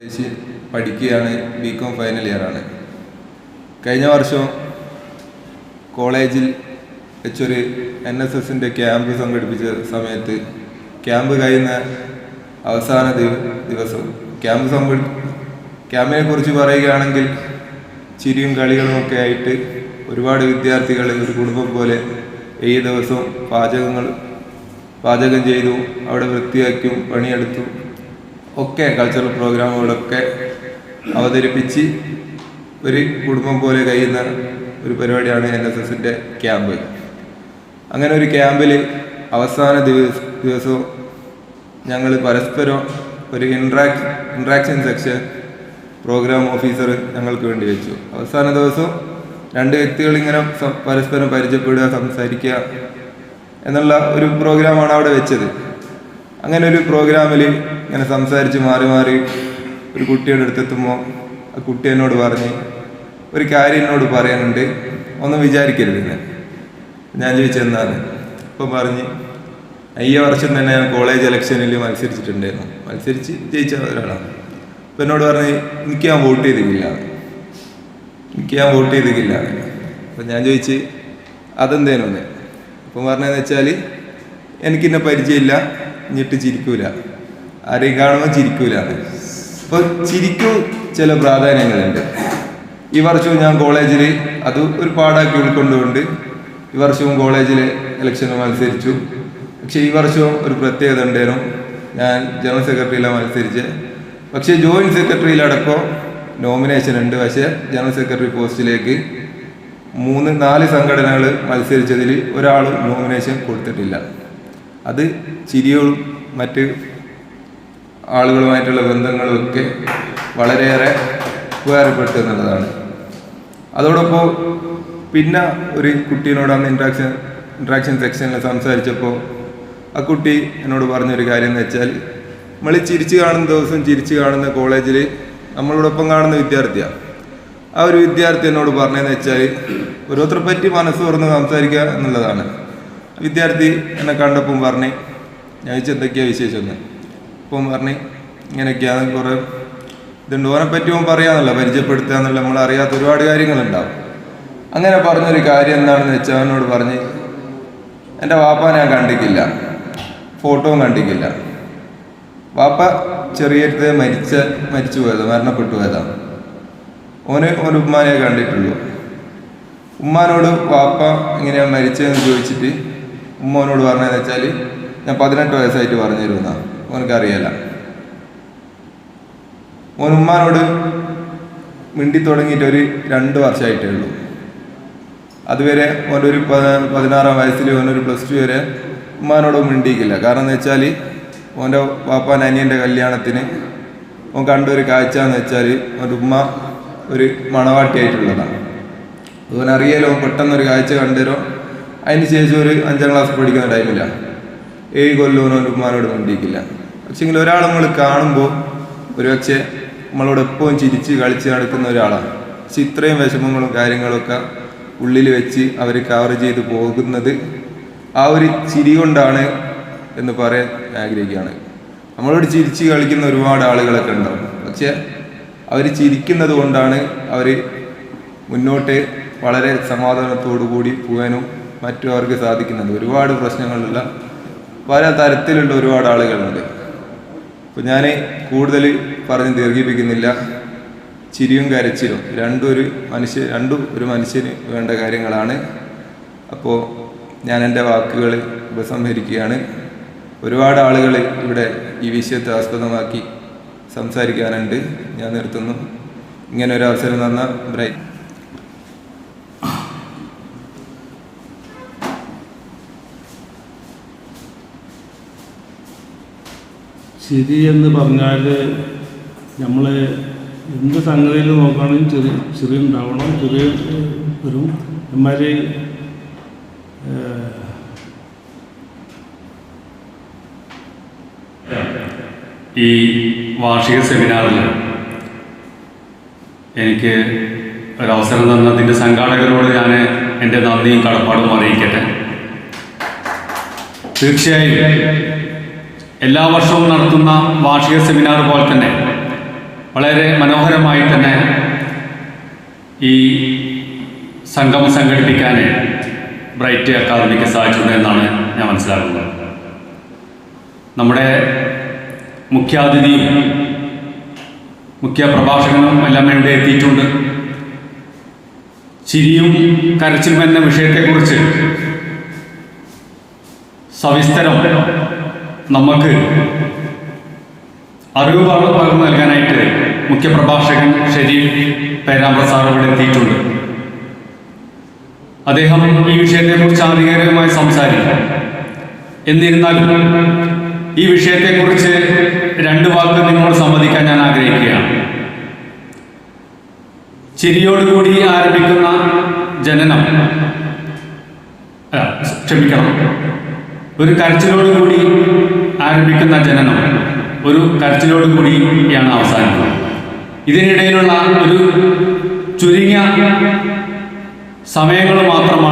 പഠിക്കുകയാണ് B com final ഇയറാണ് കഴിഞ്ഞ വർഷം കോളേജിൽ വെച്ചൊരു എൻ എസ് എസിന്റെ ക്യാമ്പ് സംഘടിപ്പിച്ച സമയത്ത് ക്യാമ്പ് കഴിയുന്ന അവസാന ദിവസം ക്യാമ്പ് സംഘടി ക്യാമ്പിനെ കുറിച്ച് പറയുകയാണെങ്കിൽ ചിരിയും കളികളും ഒക്കെ ആയിട്ട് ഒരുപാട് വിദ്യാർത്ഥികൾ ഒരു കുടുംബം പോലെ ഈ ദിവസവും പാചകങ്ങൾ പാചകം ചെയ്തു അവിടെ വൃത്തിയാക്കും പണിയെടുത്തു. ഒക്കെ കൾച്ചറൽ പ്രോഗ്രാമുകളൊക്കെ അവതരിപ്പിച്ച് ഒരു കുടുംബം പോലെ കഴിയുന്ന ഒരു പരിപാടിയാണ് എൻ എസ് എസിന്റെ ക്യാമ്പ് അങ്ങനെ ഒരു ക്യാമ്പിൽ അവസാന ദിവസ ദിവസവും ഞങ്ങൾ പരസ്പരം ഒരു interact interaction section program officer ഞങ്ങൾക്ക് വേണ്ടി വെച്ചു. അവസാന ദിവസം രണ്ട് വ്യക്തികൾ ഇങ്ങനെ പരസ്പരം പരിചയപ്പെടുക സംസാരിക്കുക എന്നുള്ള ഒരു പ്രോഗ്രാമാണ് അവിടെ വെച്ചത്. അങ്ങനെ ഒരു പ്രോഗ്രാമിൽ ഇങ്ങനെ സംസാരിച്ച് മാറി മാറി ഒരു കുട്ടിയുടെ അടുത്തെത്തുമ്പോൾ ആ കുട്ടി എന്നോട് പറഞ്ഞ് ഒരു കാര്യം എന്നോട് പറയാനുണ്ട് ഒന്നും വിചാരിക്കരുത് ഞാൻ ഞാൻ ചോദിച്ചെന്നാണ് അപ്പം പറഞ്ഞ് ഈ വർഷം തന്നെ ഞാൻ കോളേജ് ഇലക്ഷനിൽ മത്സരിച്ചിട്ടുണ്ടായിരുന്നു. മത്സരിച്ച് ജയിച്ച ഒരാളാണ്. അപ്പം എന്നോട് പറഞ്ഞ് എനിക്ക് ഞാൻ വോട്ട് ചെയ്തിട്ടില്ല. എനിക്ക് ഞാൻ വോട്ട് ചെയ്തിട്ടില്ല. അപ്പം ഞാൻ ചോദിച്ച് അതെന്തേനൊന്ന് അപ്പം പറഞ്ഞതെന്ന് വെച്ചാൽ എനിക്കിന്നെ പരിചയമില്ല. എന്നിട്ട് ചിരിക്കൂല. ആരെയും കാണുമ്പോൾ ചിരിക്കൂല. അപ്പോൾ ചിരിക്കും ചില പ്രാധാന്യങ്ങളുണ്ട്. ഈ വർഷവും ഞാൻ കോളേജിൽ അത് ഒരു പാടാക്കി ഉൾക്കൊണ്ടുകൊണ്ട് ഈ വർഷവും കോളേജിലെ ഇലക്ഷന് മത്സരിച്ചു. പക്ഷേ ഈ വർഷവും ഒരു പ്രത്യേകത ഉണ്ടായിരുന്നു ഞാൻ ജനറൽ സെക്രട്ടറിയിലാണ് മത്സരിച്ച്. പക്ഷേ ജോയിന്റ് സെക്രട്ടറിയിലടക്കം നോമിനേഷൻ ഉണ്ട്. പക്ഷേ ജനറൽ സെക്രട്ടറി പോസ്റ്റിലേക്ക് മൂന്ന് നാല് സംഘടനകൾ മത്സരിച്ചതിൽ ഒരാൾ നോമിനേഷൻ കൊടുത്തിട്ടില്ല. അത് ചിരിയോളും മറ്റ് ആളുകളുമായിട്ടുള്ള ബന്ധങ്ങളും ഒക്കെ വളരെയേറെ ഉപകാരപ്പെട്ടു എന്നുള്ളതാണ്. അതോടൊപ്പം പിന്നെ ഒരു കുട്ടീനോട് അന്ന് ഇൻട്രാക്ഷൻ ഇൻട്രാക്ഷൻ സെക്ഷനിൽ സംസാരിച്ചപ്പോൾ ആ കുട്ടി എന്നോട് പറഞ്ഞൊരു കാര്യം എന്ന് വെച്ചാൽ നമ്മൾ ചിരിച്ചു കാണുന്ന ദിവസം ചിരിച്ചു കാണുന്ന കോളേജിൽ നമ്മളോടൊപ്പം കാണുന്ന വിദ്യാർത്ഥിയാണ് ആ ഒരു വിദ്യാർത്ഥി എന്നോട് പറഞ്ഞതെന്ന് വെച്ചാൽ ഓരോരുത്തരെ പറ്റി മനസ്സ് തുറന്ന് സംസാരിക്കുക എന്നുള്ളതാണ്. വിദ്യാർത്ഥി എന്നെ കണ്ടപ്പം പറഞ്ഞു ഞാൻ ചോദിച്ചു വിശേഷം എന്ന് അപ്പം പറഞ്ഞു ഇങ്ങനെയൊക്കെയാണ് കുറേ ഇതുണ്ട്. ഓനെ പറ്റി ഓൻ പറയാന്നല്ല പരിചയപ്പെടുത്തുക നമ്മൾ അറിയാത്ത ഒരുപാട് കാര്യങ്ങളുണ്ടാവും. അങ്ങനെ പറഞ്ഞൊരു കാര്യം എന്താണെന്ന് വെച്ചാൽ അവനോട് പറഞ്ഞ് എന്റെ വാപ്പ ഞാൻ കണ്ടിക്കില്ല ഫോട്ടോ കണ്ടിക്കില്ല വാപ്പ ചെറിയടുത്ത് മരിച്ച മരിച്ചു പോയത് മരണപ്പെട്ടു പോയതാണ് ഓന് ഓന് ഉമ്മാനെ കണ്ടിട്ടുള്ളൂ. ഉമ്മാനോട് വാപ്പ എങ്ങനെയാ മരിച്ചതെന്ന് ചോദിച്ചിട്ട് ഉമ്മ ഓനോട് പറഞ്ഞതെന്ന് വെച്ചാൽ ഞാൻ പതിനെട്ട് വയസ്സായിട്ട് പറഞ്ഞു തരുന്ന ഓനക്ക് അറിയില്ല ഓൻ ഉമ്മാനോട് മിണ്ടി തുടങ്ങിയിട്ട് ഒരു രണ്ട് വർഷമായിട്ടേ ഉള്ളൂ. അതുവരെ പ- പതിനാറാം വയസ്സിൽ ഓനൊരു പ്ലസ് ടു വരെ ഉമ്മാനോട് മിണ്ടിയിക്കില്ല കാരണം എന്ന് വെച്ചാൽ ഓന്റെ പാപ്പാൻ അനിയന്റെ കല്യാണത്തിന് ഓൻ കണ്ട ഒരു കാഴ്ച എന്ന് വെച്ചാൽ ഓന്റെ ഉമ്മ ഒരു മണവാട്ടിയായിട്ടുള്ളതാണ്. അതുപോലെ അറിയാലോ പെട്ടെന്നൊരു കാഴ്ച കണ്ടുതരോ? അതിന് ശേഷം ഒരു അഞ്ചാം ക്ലാസ് പഠിക്കുന്ന ടൈമില്ല ഏഴ് കൊല്ലവും ഓന്റെ ഉമ്മാനോട് മിണ്ടിയിക്കില്ല പക്ഷെങ്കിൽ ഒരാൾ നമ്മൾ കാണുമ്പോൾ ഒരുപക്ഷെ നമ്മളോട് എപ്പോഴും ചിരിച്ച് കളിച്ച് നടക്കുന്ന ഒരാളാണ്. പക്ഷെ ഇത്രയും വിഷമങ്ങളും കാര്യങ്ങളൊക്കെ ഉള്ളിൽ വെച്ച് അവർ കവർ ചെയ്ത് പോകുന്നത് ആ ഒരു ചിരി കൊണ്ടാണ് എന്ന് പറയാൻ ആഗ്രഹിക്കുകയാണ്. നമ്മളോട് ചിരിച്ച് കളിക്കുന്ന ഒരുപാട് ആളുകളൊക്കെ ഉണ്ടാവും. പക്ഷെ അവർ ചിരിക്കുന്നത് കൊണ്ടാണ് അവർ മുന്നോട്ട് വളരെ സമാധാനത്തോടു കൂടി പോകാനും മറ്റും അവർക്ക് സാധിക്കുന്നുണ്ട്. ഒരുപാട് പ്രശ്നങ്ങളുള്ള പല തരത്തിലുള്ള ഒരുപാട് ആളുകളുണ്ട്. അപ്പോൾ ഞാൻ കൂടുതൽ പറഞ്ഞ് ദീർഘിപ്പിക്കുന്നില്ല. ചിരിയും കരച്ചിലും രണ്ടും ഒരു മനുഷ്യ രണ്ടും ഒരു മനുഷ്യന് വേണ്ട കാര്യങ്ങളാണ്. അപ്പോൾ ഞാൻ എന്റെ വാക്കുകൾ ഉപസംഹരിക്കുകയാണ്. ഒരുപാട് ആളുകൾ ഇവിടെ ഈ വിഷയത്തെ ആസ്പദമാക്കി സംസാരിക്കാനുണ്ട്. ഞാൻ നിർത്തുന്നു. ഇങ്ങനെ ഒരു അവസരം തന്ന ബ്രൈറ്റ്. ചിരി എന്ന് പറഞ്ഞാൽ നമ്മൾ എന്ത് സംഗതിയിൽ നോക്കുകയാണെങ്കിലും ചെറിയ ചെറിയ ഉണ്ടാവണം ചെറിയ വരും. എന്മാർ ഈ വാർഷിക സെമിനാറിൽ എനിക്ക് ഒരവസരം തന്നതിന്റെ സംഘാടകരോട് ഞാൻ എന്റെ നന്ദിയും കടപ്പാടും അറിയിക്കട്ടെ. തീർച്ചയായും എല്ലാ വർഷവും നടത്തുന്ന വാർഷിക സെമിനാർ പോലെ തന്നെ വളരെ മനോഹരമായി തന്നെ ഈ സംഗമം സംഘടിപ്പിക്കാൻ ബ്രൈറ്റ് അക്കാദമിക്ക് സാധിച്ചത് എന്നാണ് ഞാൻ മനസ്സിലാക്കുന്നത്. നമ്മുടെ മുഖ്യാതിഥിയും മുഖ്യ പ്രഭാഷകനും എല്ലാം ഇവിടെ എത്തിയിട്ടുണ്ട്. ചിരിയും കരച്ചിലും എന്ന വിഷയത്തെക്കുറിച്ച് സവിസ്തരം നമുക്ക് അറിവ് പകർന്നു നൽകാനായിട്ട് മുഖ്യപ്രഭാഷകൻ ഷെരീഫ് പേരാമ്പ്ര സാർ ഇവിടെ എത്തിയിട്ടുണ്ട്. അദ്ദേഹം ഈ വിഷയത്തെക്കുറിച്ച് ആധികാരികമായി സംസാരിക്കും. എന്നിരുന്നാലും ഈ വിഷയത്തെക്കുറിച്ച് രണ്ട് വാക്ക് നിങ്ങളോട് സംവദിക്കാൻ ഞാൻ ആഗ്രഹിക്കുകയാണ്. ചിരിയോടുകൂടി ആരംഭിക്കുന്ന ജനനം ക്ഷമിക്കണം. ഒരു കരച്ചിലോടുകൂടി ആരംഭിക്കുന്ന ജനനം ഒരു കരച്ചിലോട് കൂടിയാണ് അവസാനിക്കുന്നത്. ഇതിനിടയിലുള്ള ഒരു ചുരുങ്ങിയ സമയങ്ങൾ മാത്രമാണ്